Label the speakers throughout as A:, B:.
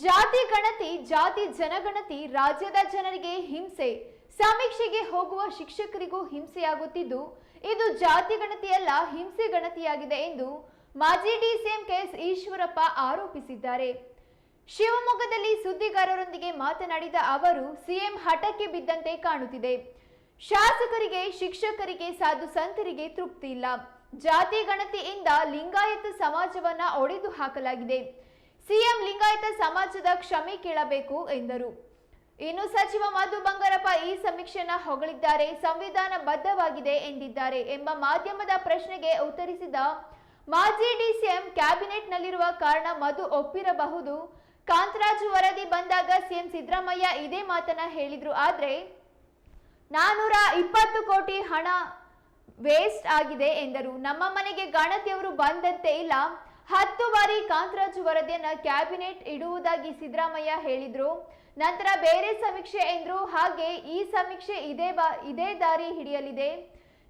A: ಜಾತಿ ಗಣತಿ, ಜಾತಿ ಜನಗಣತಿ, ರಾಜ್ಯದ ಜನರಿಗೆ ಹಿಂಸೆ. ಸಮೀಕ್ಷೆಗೆ ಹೋಗುವ ಶಿಕ್ಷಕರಿಗೂ ಹಿಂಸೆಯಾಗುತ್ತಿದ್ದು, ಇದು ಜಾತಿ ಗಣತಿಯಲ್ಲ, ಹಿಂಸೆ ಗಣತಿಯಾಗಿದೆ ಎಂದು ಮಾಜಿ ಡಿಸಿಎಂ ಕೆಎಸ್ ಈಶ್ವರಪ್ಪ ಆರೋಪಿಸಿದ್ದಾರೆ. ಶಿವಮೊಗ್ಗದಲ್ಲಿ ಸುದ್ದಿಗಾರರೊಂದಿಗೆ ಮಾತನಾಡಿದ ಅವರು, ಸಿಎಂ ಹಠಕ್ಕೆ ಬಿದ್ದಂತೆ ಕಾಣುತ್ತಿದೆ. ಶಾಸಕರಿಗೆ, ಶಿಕ್ಷಕರಿಗೆ ಸಾಧು ಸಂತರಿಗೆ ತೃಪ್ತಿ ಇಲ್ಲ. ಜಾತಿ ಗಣತಿಯಿಂದ ಲಿಂಗಾಯತ ಸಮಾಜವನ್ನ ಒಡೆದು ಹಾಕಲಾಗಿದೆ. ಸಿಎಂ ಲಿಂಗಾಯತ ಸಮಾಜದ ಕ್ಷಮೆ ಕೇಳಬೇಕು ಎಂದರು. ಇನ್ನು ಸಚಿವ ಮಧು ಬಂಗಾರಪ್ಪ ಈ ಸಮೀಕ್ಷೆನ ಹೊಗಳಿದ್ದಾರೆ, ಸಂವಿಧಾನ ಬದ್ಧವಾಗಿದೆ ಎಂದಿದ್ದಾರೆ ಎಂಬ ಮಾಧ್ಯಮದ ಪ್ರಶ್ನೆಗೆ ಉತ್ತರಿಸಿದ ಮಾಜಿ ಡಿಸಿಎಂ ಕ್ಯಾಬಿನೆಟ್ನಲ್ಲಿರುವ ಕಾರಣ ಮಧು ಒಪ್ಪಿರಬಹುದು. ಕಾಂತರಾಜು ವರದಿ ಬಂದಾಗ ಸಿಎಂ ಸಿದ್ದರಾಮಯ್ಯ ಇದೇ ಮಾತನ್ನ ಹೇಳಿದ್ರು. ಆದ್ರೆ ನಾನೂರ ಇಪ್ಪತ್ತು ಕೋಟಿ ಹಣ ವೇಸ್ಟ್ ಆಗಿದೆ ಎಂದರು. ನಮ್ಮ ಮನೆಗೆ ಗಣತಿಯವರು ಬಂದಂತೆ ಇಲ್ಲ. ಹತ್ತು ಬಾರಿ ಕಾಂತರಾಜು ವರದಿಯನ್ನ ಕ್ಯಾಬಿನೆಟ್ ಇಡುವುದಾಗಿ ಸಿದ್ದರಾಮಯ್ಯ ಹೇಳಿದ್ರು. ನಂತರ ಬೇರೆ ಸಮೀಕ್ಷೆ ಎಂದ್ರು, ಹಾಗೆ ಈ ಸಮೀಕ್ಷೆ ಇದೇ ಬಾ, ಇದೇ ದಾರಿ ಹಿಡಿಯಲಿದೆ.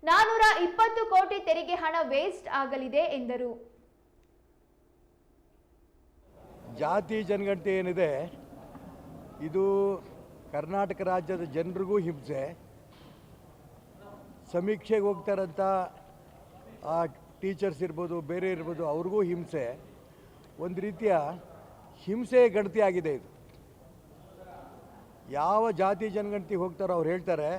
A: ನಾನೂರ ಇಪ್ಪತ್ತು ಕೋಟಿ ತೆರಿಗೆ ಹಣ ವೇಸ್ಟ್ ಆಗಲಿದೆ ಎಂದರು.
B: ಜಾತಿ ಜನಗಣತಿ ಏನಿದೆ? ಇದು ಕರ್ನಾಟಕ ರಾಜ್ಯದ ಜನರಿಗೂ ಹಿಂಸೆ. ಸಮೀಕ್ಷೆಗೆ ಹೋಗ್ತಾರಂಥ ಆ ಟೀಚರ್ಸ್ ಇರ್ಬೋದು, ಬೇರೆ ಇರ್ಬೋದು, ಅವ್ರಿಗೂ ಹಿಂಸೆ. ಒಂದು ರೀತಿಯ ಹಿಂಸೆ ಗಣತಿ ಆಗಿದೆ ಇದು. ಯಾವ ಜಾತಿ ಜನಗಣತಿ ಹೋಗ್ತಾರೋ ಅವ್ರು ಹೇಳ್ತಾರೆ,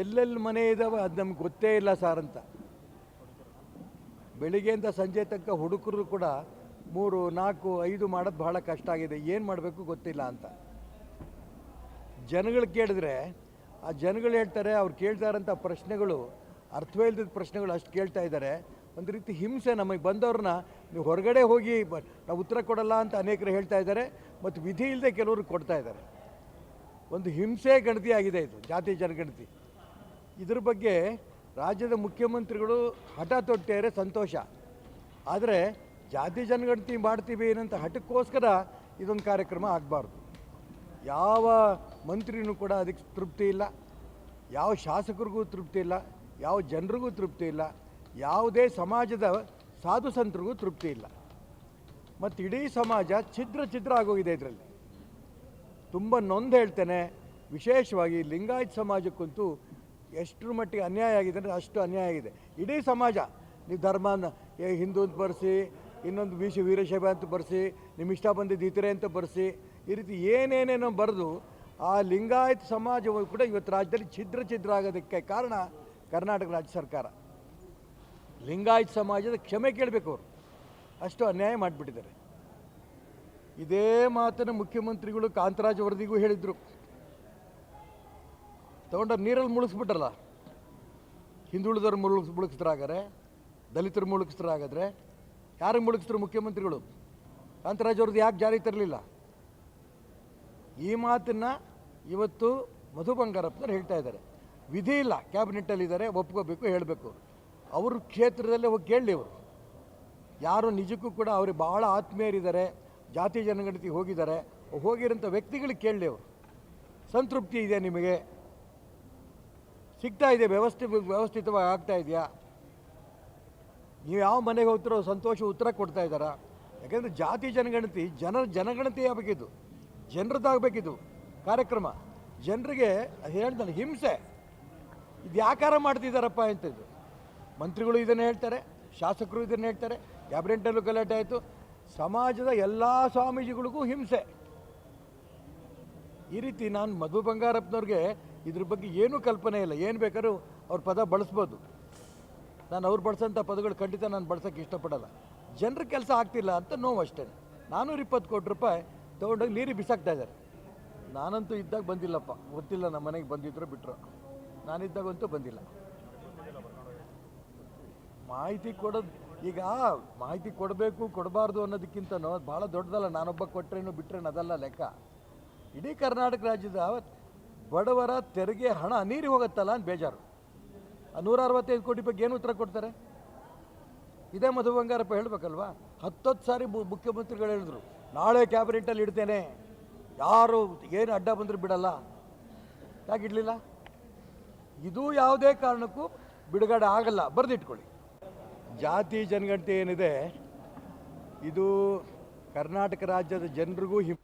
B: ಎಲ್ಲೆಲ್ಲಿ ಮನೆ ಇದಾವೆ ಅದು ನಮ್ಗೆ ಗೊತ್ತೇ ಇಲ್ಲ ಸಾರ್ ಅಂತ. ಬೆಳಿಗ್ಗೆಯಿಂದ ಸಂಜೆ ತನಕ ಹುಡುಕರು ಕೂಡ ಮೂರು, ನಾಲ್ಕು, ಐದು ಮಾಡೋದು ಬಹಳ ಕಷ್ಟ ಆಗಿದೆ. ಏನು ಮಾಡಬೇಕು ಗೊತ್ತಿಲ್ಲ ಅಂತ. ಜನಗಳು ಕೇಳಿದ್ರೆ, ಆ ಜನಗಳು ಹೇಳ್ತಾರೆ, ಅವ್ರು ಕೇಳ್ತಾರಂಥ ಪ್ರಶ್ನೆಗಳು ಅರ್ಥವೇ ಇಲ್ಲದ ಪ್ರಶ್ನೆಗಳು ಅಷ್ಟು ಕೇಳ್ತಾ ಇದ್ದಾರೆ. ಒಂದು ರೀತಿ ಹಿಂಸೆ ನಮಗೆ ಬಂದವ್ರನ್ನ ನೀವು ಹೊರಗಡೆ ಹೋಗಿ ನಾವು ಉತ್ತರ ಕೊಡಲ್ಲ ಅಂತ ಅನೇಕರು ಹೇಳ್ತಾ ಇದ್ದಾರೆ, ಮತ್ತು ವಿಧಿ ಇಲ್ಲದೆ ಕೆಲವರು ಕೊಡ್ತಾ ಇದ್ದಾರೆ. ಒಂದು ಹಿಂಸೆ ಗಣತಿ ಆಗಿದೆ ಇದು, ಜಾತಿ ಜನಗಣತಿ. ಇದ್ರ ಬಗ್ಗೆ ರಾಜ್ಯದ ಮುಖ್ಯಮಂತ್ರಿಗಳು ಹಠ ತೊಟ್ಟೇರೆ ಸಂತೋಷ. ಆದರೆ ಜಾತಿ ಜನಗಣತಿ ಮಾಡ್ತೀವಿ ಏನಂತ ಹಠಕ್ಕೋಸ್ಕರ ಇದೊಂದು ಕಾರ್ಯಕ್ರಮ ಆಗಬಾರ್ದು. ಯಾವ ಮಂತ್ರಿನೂ ಕೂಡ ಅದಕ್ಕೆ ತೃಪ್ತಿ ಇಲ್ಲ, ಯಾವ ಶಾಸಕರಿಗೂ ತೃಪ್ತಿ ಇಲ್ಲ. ಯಾವ ಜನರಿಗೂ ತೃಪ್ತಿ ಇಲ್ಲ, ಯಾವುದೇ ಸಮಾಜದ ಸಾಧು ಸಂತರಿಗೂ ತೃಪ್ತಿ ಇಲ್ಲ. ಮತ್ತು ಇಡೀ ಸಮಾಜ ಛಿದ್ರ ಛಿದ್ರ ಆಗೋಗಿದೆ ಇದರಲ್ಲಿ. ತುಂಬ ನೊಂದು ಹೇಳ್ತೇನೆ, ವಿಶೇಷವಾಗಿ ಲಿಂಗಾಯತ್ ಸಮಾಜಕ್ಕಂತೂ ಎಷ್ಟರ ಮಟ್ಟಿಗೆ ಅನ್ಯಾಯ ಆಗಿದೆ ಅಂದರೆ ಅಷ್ಟು ಅನ್ಯಾಯ ಆಗಿದೆ. ಇಡೀ ಸಮಾಜ, ನೀವು ಧರ್ಮನ ಏ ಹಿಂದೂ ಅಂತ ಬರೆಸಿ, ಇನ್ನೊಂದು ವಿಷ ವೀರಶೈವ ಅಂತ ಬರೆಸಿ ನಿಮ್ಮ ಇಷ್ಟ ಬಂದಿದ್ದು ಇತರೆ ಅಂತ ಬರೆಸಿ, ಈ ರೀತಿ ಏನೇನೇನೋ ಬರೆದು ಆ ಲಿಂಗಾಯತ್ ಸಮಾಜವು ಕೂಡ ಇವತ್ತು ರಾಜ್ಯದಲ್ಲಿ ಛಿದ್ರ ಛಿದ್ರ ಆಗೋದಕ್ಕೆ ಕಾರಣ ಕರ್ನಾಟಕ ರಾಜ್ಯ ಸರ್ಕಾರ. ಲಿಂಗಾಯತ್ ಸಮಾಜದ ಕ್ಷಮೆ ಕೇಳಬೇಕು ಅವರು. ಅಷ್ಟು ಅನ್ಯಾಯ ಮಾಡಿಬಿಟ್ಟಿದ್ದಾರೆ. ಇದೇ ಮಾತನ್ನು ಮುಖ್ಯಮಂತ್ರಿಗಳು ಕಾಂತರಾಜ್ ವರದಿಗೂ ಹೇಳಿದರು. ತಗೊಂಡ ನೀರಲ್ಲಿ ಮುಳುಗಿಸ್ಬಿಟ್ರಲ್ಲ. ಹಿಂದುಳಿದವ್ರು ಮುಳುಗಿಸ್ ಮುಳುಗಿಸ್ತಾರಾಗಾರೆ ದಲಿತರು ಮುಳುಗಿಸ್ತಾರಾಗಾದ್ರೆ ಯಾರು ಮುಳುಗಿಸ್ರು ಮುಖ್ಯಮಂತ್ರಿಗಳು? ಕಾಂತರಾಜ್ ಅವ್ರದ್ದು ಯಾಕೆ ಜಾರಿ ತರಲಿಲ್ಲ? ಈ ಮಾತನ್ನು ಇವತ್ತು ಮಧು ಬಂಗಾರಪ್ಪನವ್ರು ಹೇಳ್ತಾ ಇದ್ದಾರೆ. ವಿಧಿ ಇಲ್ಲ. ಕ್ಯಾಬಿನೆಟ್ಟಲ್ಲಿದ್ದಾರೆ ಒಪ್ಕೋಬೇಕು, ಹೇಳಬೇಕು. ಅವ್ರ ಕ್ಷೇತ್ರದಲ್ಲೇ ಹೋಗಿ ಕೇಳಲಿ ಅವರು ಯಾರು ನಿಜಕ್ಕೂ ಕೂಡ ಅವ್ರಿಗೆ ಭಾಳ ಆತ್ಮೀಯರಿದ್ದಾರೆ, ಜಾತಿ ಜನಗಣತಿ ಹೋಗಿದ್ದಾರೆ. ಹೋಗಿರೋಂಥ ವ್ಯಕ್ತಿಗಳಿಗೆ ಕೇಳಲಿ ಅವರು ಸಂತೃಪ್ತಿ ಇದೆ ನಿಮಗೆ? ಸಿಗ್ತಾ ಇದೆ ವ್ಯವಸ್ಥೆ, ವ್ಯವಸ್ಥಿತವಾಗಿ ಆಗ್ತಾ ಇದೆಯಾ? ನೀವು ಯಾವ ಮನೆಗೆ ಹೋಗ್ತಿರೋ ಸಂತೋಷ ಉತ್ತರ ಕೊಡ್ತಾ ಇದ್ದಾರಾ? ಯಾಕೆಂದರೆ ಜಾತಿ ಜನಗಣತಿ, ಜನರ ಜನಗಣತಿ ಆಗಬೇಕಿದ್ದು ಜನರದ್ದಾಗಬೇಕಿದ್ದು ಕಾರ್ಯಕ್ರಮ. ಜನರಿಗೆ ಹೇಳ್ತಾನೆ ಹಿಂಸೆ. ಇದು ಯಾಕಾರ ಮಾಡ್ತಿದ್ದಾರಪ್ಪ ಅಂತಿದ್ದು ಮಂತ್ರಿಗಳು ಇದನ್ನು ಹೇಳ್ತಾರೆ, ಶಾಸಕರು ಇದನ್ನು ಹೇಳ್ತಾರೆ ಕ್ಯಾಬಿನೆಟಲ್ಲೂ ಗಲಾಟೆ ಆಯಿತು. ಸಮಾಜದ ಎಲ್ಲ ಸ್ವಾಮೀಜಿಗಳಿಗೂ ಹಿಂಸೆ. ಈ ರೀತಿ ನಾನು ಮಧು ಬಂಗಾರಪ್ಪನವ್ರಿಗೆ ಇದ್ರ ಬಗ್ಗೆ ಏನೂ ಕಲ್ಪನೆ ಇಲ್ಲ. ಏನು ಬೇಕಾದ್ರೂ ಅವ್ರ ಪದ ಬಳಸ್ಬೋದು. ನಾನು ಅವ್ರು ಬಳಸೋಂಥ ಪದಗಳು ಖಂಡಿತ ನಾನು ಬಳಸೋಕ್ಕೆ ಇಷ್ಟಪಡಲ್ಲ. ಜನರ ಕೆಲಸ ಆಗ್ತಿಲ್ಲ ಅಂತ ನೋವು ಅಷ್ಟೇ. ನಾನ್ನೂರ ಇಪ್ಪತ್ತು ಕೋಟಿ ರೂಪಾಯಿ ತೊಗೊಂಡೋಗಿ ನೀರಿಗೆ ಬಿಸಾಕ್ತಾ ಇದ್ದಾರೆ ನಾನಂತೂ ಇದ್ದಾಗ ಬಂದಿಲ್ಲಪ್ಪ. ಗೊತ್ತಿಲ್ಲ ನಮ್ಮ ಮನೆಗೆ ಬಂದಿದ್ರು ಬಿಟ್ಟರು ನಾನಿದ್ದಾಗಂತೂ ಬಂದಿಲ್ಲ. ಮಾಹಿತಿ ಕೊಡೋದು, ಈಗ ಮಾಹಿತಿ ಕೊಡಬೇಕು, ಕೊಡಬಾರ್ದು ಅನ್ನೋದಕ್ಕಿಂತನೂ ಅದು ಭಾಳ ದೊಡ್ಡದಲ್ಲ. ನಾನೊಬ್ಬ ಕೊಟ್ಟರೇನು ಬಿಟ್ರೇನು ಅದಲ್ಲ ಲೆಕ್ಕ. ಇಡೀ ಕರ್ನಾಟಕ ರಾಜ್ಯದ ಬಡವರ ತೆರಿಗೆ ಹಣ ನೀರಿ ಹೋಗುತ್ತಲ್ಲ ಅಂತ ಬೇಜಾರು. ನೂರ ಅರವತ್ತೈದು ಕೋಟಿ ಬಗ್ಗೆ ಏನು ಉತ್ತರ ಕೊಡ್ತಾರೆ? ಇದೇ ಮಧು ಬಂಗಾರಪ್ಪ ಹೇಳಬೇಕಲ್ವಾ? ಹತ್ತೊತ್ತು ಸಾರಿ ಮುಖ್ಯಮಂತ್ರಿಗಳು ಹೇಳಿದ್ರು, ನಾಳೆ ಕ್ಯಾಬಿನೆಟಲ್ಲಿ ಇಡ್ತೇನೆ. ಯಾರು, ಏನು ಅಡ್ಡ ಬಂದರೂ ಬಿಡಲ್ಲ. ಯಾಕೆ ಇಡಲಿಲ್ಲ? ಇದು ಯಾವುದೇ ಕಾರಣಕ್ಕೂ ಬಿಡುಗಡೆ ಆಗಲ್ಲ. ಬರೆದಿಟ್ಕೊಳ್ಳಿ. ಜಾತಿ ಜನಗಣತಿ ಏನಿದೆ ಇದು ಕರ್ನಾಟಕ ರಾಜ್ಯದ ಜನರಿಗೂ ಹಿಂ